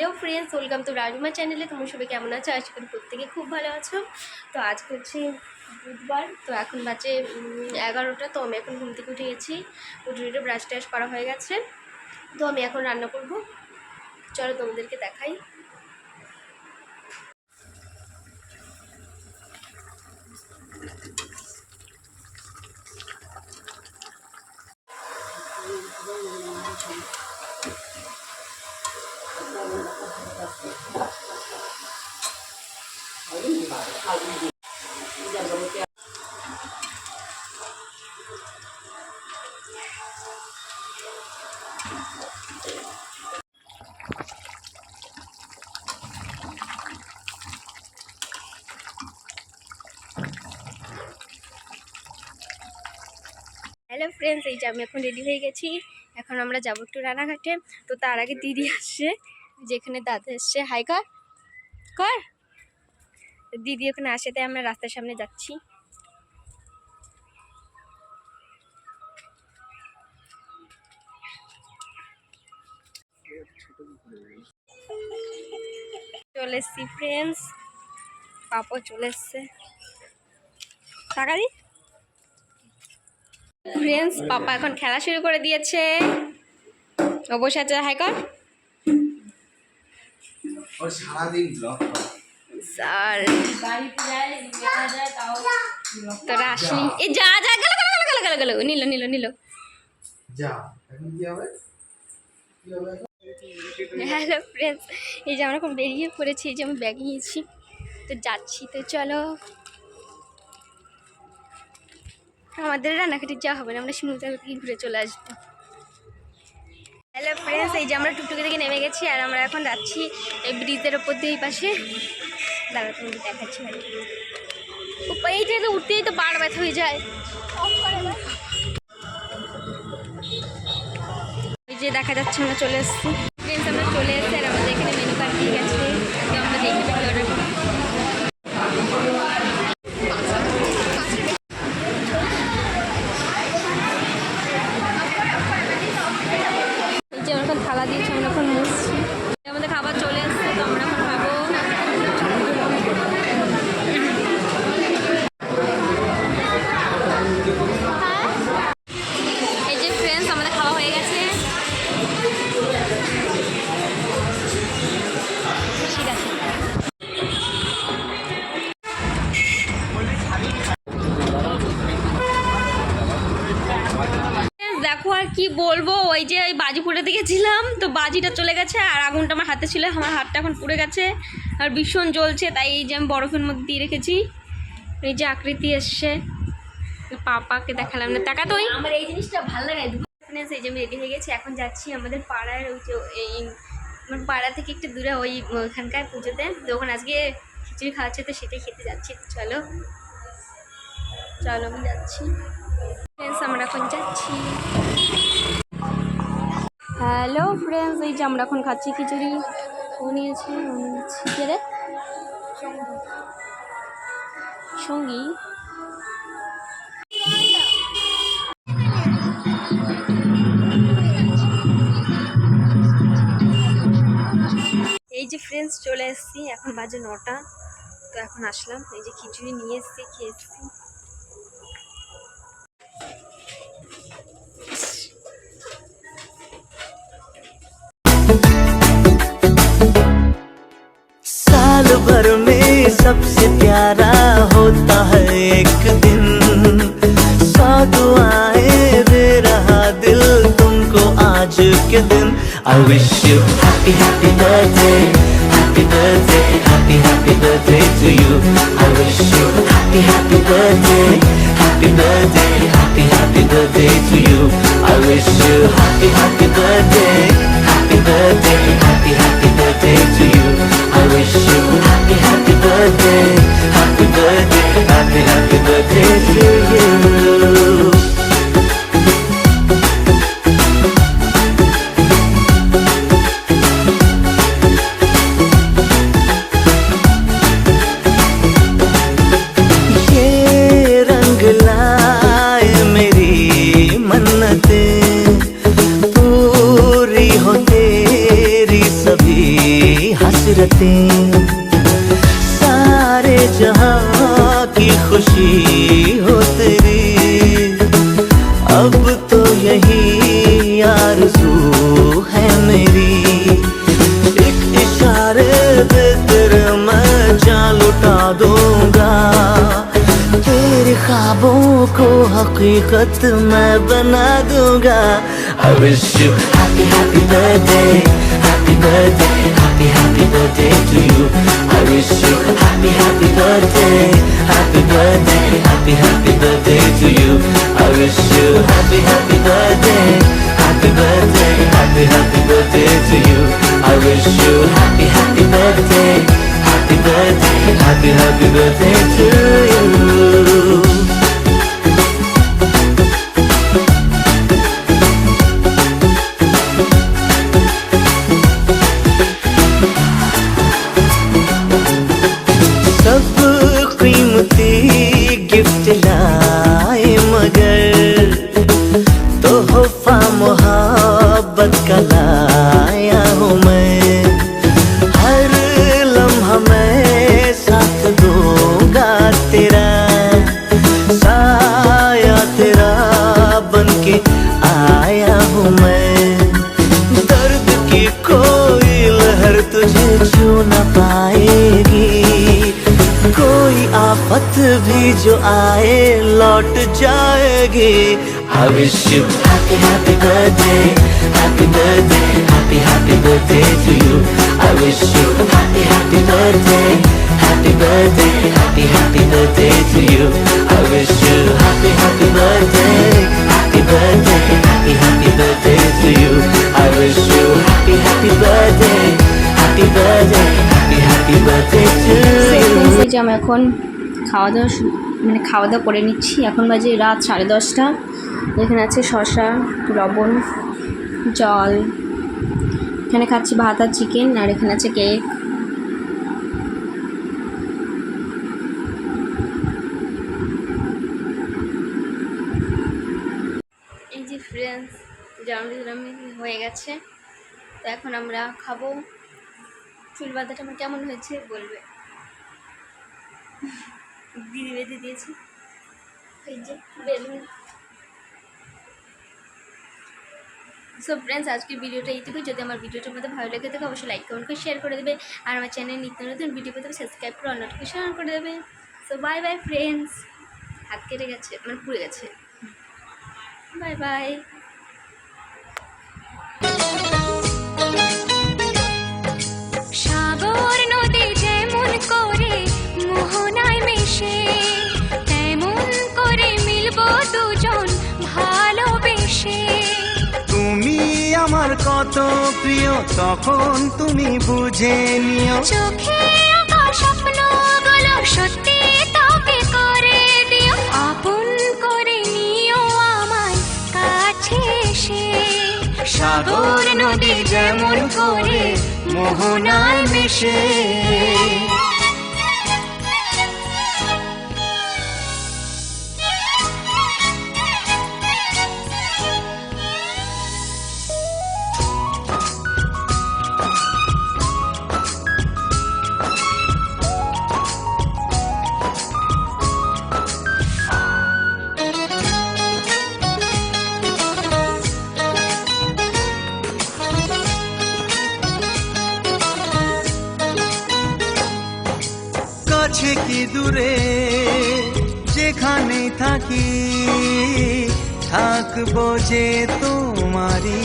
Hello friends, welcome to Rajma চ্যানেলে তোমরা সবাই কেমন আছো? আশা করি প্রত্যেকে খুব ভালো আছো। তো আজ করছি বুধবার, তো এখন বাজে এগারোটা। তো আমি এখন ঘুম থেকে উঠে গেছি উঠে উঠে ব্রাশ ট্রাশ করা হয়ে গেছে। তো আমি এখন রান্না করব। চলো তোমাদেরকে দেখাই। হ্যালো ফ্রেন্ডস এই যে আমি এখন রেডি হয়ে গেছি। এখন আমরা যাব একটু রানাঘাটে। তো তার আগে দিদি আসছে, যেখানে দাদা এসছে। হাই কর। কর। দিদি ওখানে আসে, তাই আমরা রাস্তার সামনে যাচ্ছি। চলে এসছি ফ্রেন্ডস পাপও চলে এসছে। টাকা দি। ফ্রেন্ডস পাপা এখন খেলা শুরু করে দিয়েছে। ও বসে আছে হাই কর তোরা আসনি এ যা যা গেল গেল গেল গেল গেল নিল নিল নিল। যা এখন কি হবে? কি হবে হ্যালো ফ্রেন্ডস এই যে আমরা এখন বেরিয়ে পড়েছি এই যে আমি ব্যাগ নিয়েছি। তো যাচ্ছি তো চলো। আমাদের রান্নাঘাটে যা হবে না, আমরা শিমুলতলা থেকে ঘুরে চলে আসব। হ্যালো ফ্রেন্ডস এই যে আমরা টুকটুকি থেকে নেমে গেছি আর আমরা এখন যাচ্ছি এই ব্রিজের ওপর দিয়ে এই পাশে। দাঁড়া তুমি দেখাচ্ছি তো উঠতেই তো পাড় ব্যথা হয়ে যায়। ওই যে দেখা যাচ্ছে, আমরা চলে এসেছি। ফ্রেন্ডস আমরা চলে এসেছি আর আমাদের এখানে মেনু কার্ড দিয়ে গেছে। আমরা দেখে অর্ডার দেখো আর কি বলব, ওই যে ওই বাজি পুড়ে গেছিলাম তো বাজিটা চলে গেছে আর আগুনটা আমার হাতে ছিল, আমার হাতটা এখন পুড়ে গেছে আর ভীষণ জ্বলছে, তাই এই যে আমি বরফের মধ্যে দিয়ে রেখেছি। এই যে আকৃতি এসছে। পাপাকে দেখালাম না। টাকা তো আমার এই জিনিসটা ভালো লাগে। এই যে আমি রেডি হয়ে গেছি, এখন যাচ্ছি আমাদের পাড়ার ওই যে এই আমার পাড়া থেকে একটু দূরে ওই ওখানকার পুজোতে। তো ওখানে আজকে খিচুড়ি খাওয়াচ্ছে তো সেটাই খেতে যাচ্ছি। চলো। চলো, আমি যাচ্ছি। ফ্রেন্ডস আমরা এখন যাচ্ছি। হ্যালো ফ্রেন্ডস এই যে আমরা এখন খাচ্ছি খিচুড়ি। ও নিয়েছে, ও সঙ্গী। এই যে ফ্রেন্ডস চলে এসেছি। এখন বাজে নটা। তো এখন আসলাম। এই যে খিচুড়ি নিয়ে এসেছি খেয়ে এসেছি भर में सबसे प्यारा होता है एक दिन। साधु आए दे रहा दिल तुमको आज के दिन। I wish you happy happy birthday happy birthday happy happy birthday to you I wish you happy happy birthday happy birthday happy happy birthday to you I wish you happy happy birthday happy birthday happy happy birthday to you I wish you birthday, happy birthday, happy, happy birthday to you. पूरी हो तेरी हसरतें को हकीकत मैं बना दूंगा I wish you happy happy birthday happy birthday happy happy birthday to you I wish you happy happy birthday happy birthday happy happy birthday to you I wish you happy happy birthday happy birthday happy happy birthday to you I wish you happy happy birthday happy birthday happy happy birthday to you भी जो आए लौट जाएगी I wish you happy happy birthday happy birthday happy happy birthday to you I wish you happy happy birthday happy birthday happy happy birthday to you I wish you happy happy birthday happy birthday happy happy birthday to you I wish you happy happy birthday happy birthday happy happy birthday to you এই যে আমি এখন খাওয়া দাওয়া মানে খাওয়া দাওয়া করে নিচ্ছি। এখন বাজে রাত সাড়ে দশটা। এখানে আছে শসা, লবণ, জল। এখানে খাচ্ছি ভাত আর চিকেন, আর এখানে আছে কেক। এই যে ফ্রেন্ডস জন্মদিন হয়ে গেছে। তো এখন আমরা খাব। চুল বাঁধাটা আমার কেমন হয়েছে বলবে? দিদি বেঁধে দিয়েছি। এই যে বেলুন সো ফ্রেন্ডস আজকের ভিডিওটা এইটুকুই। যদি আমার ভিডিওটার মধ্যে ভালো লেগে থাকে অবশ্যই লাইক কমেন্ট করে শেয়ার করে দেবে। আর আমার চ্যানেল নিত্য নতুন ভিডিও পেতে সাবস্ক্রাইব করে নোটিফিকেশন অন করে দেবে। সো বাই বাই ফ্রেন্ডস হাত কেটে গেছে মানে পুড়ে গেছে। বাই বাই কত প্রিয়, তখন তুমি বুঝে নিও। চোখে স্বপ্নগুলো সত্যি করে দিও। আপন করে নিও আমায় কাছে এসে। সাগর নদী যেমন করে মোহনায় মিশে। কাছে কি দূরে? যেখানে থাকি থাকব যে তোমারি